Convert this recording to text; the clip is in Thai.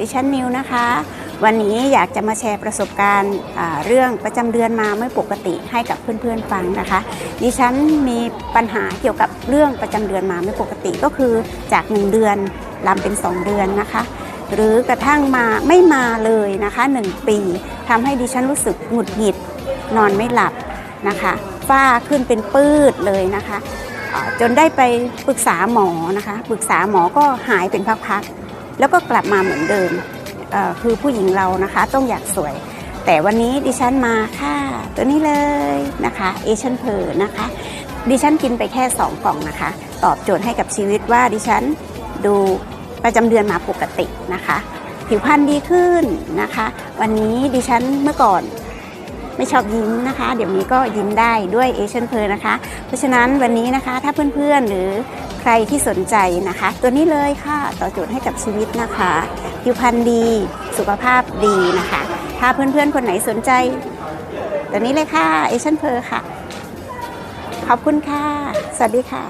ดิฉันนิวนะคะ วันนี้อยากจะมาแชร์ประสบการณ์เรื่องประจำเดือนมาไม่ปกติให้กับเพื่อนๆฟังนะคะ ดิฉันมีปัญหาเกี่ยวกับเรื่องประจำเดือนมาไม่ปกติก็คือจาก 1 เดือนลามเป็น 2 เดือนนะคะ หรือกระทั่งมาไม่มาเลยนะคะ 1 ปีทำให้ดิฉันรู้สึกหงุดหงิดนอนไม่หลับนะคะฝ้าขึ้นเป็นปื้ดเลยนะคะจนได้ไปปรึกษาหมอนะคะ ปรึกษาหมอก็หายเป็นพักๆ แล้วก็กลับมาเหมือนเดิมคือผู้หญิงเรานะคะต้องอยากสวย แต่วันนี้ดิฉันมาค่ะ ตัวนี้เลยนะคะเอชันเพอนะคะ ดิฉันกินไปแค่ 2 กล่องนะคะ ตอบโจทย์ให้กับชีวิตว่าดิฉันดูประจำเดือนมาปกตินะคะ ผิวพรรณดีขึ้นนะคะ วันนี้ดิฉันเมื่อก่อนไม่ชอบยิ้มนะคะ เดี๋ยวนี้ก็ยิ้มได้ด้วยเอเชียนเพลนะคะ เพราะฉะนั้นวันนี้นะคะถ้าเพื่อนๆหรือ ใครที่สนใจนะคะ ตัวนี้เลยค่ะต่อโจทย์ให้กับชีวิตนะคะผิวพรรณดีสุขภาพดีนะคะ ถ้าเพื่อนๆ คนไหนสนใจ ตัวนี้เลยค่ะเอเชียนเพลค่ะ ขอบคุณค่ะ สวัสดีค่ะ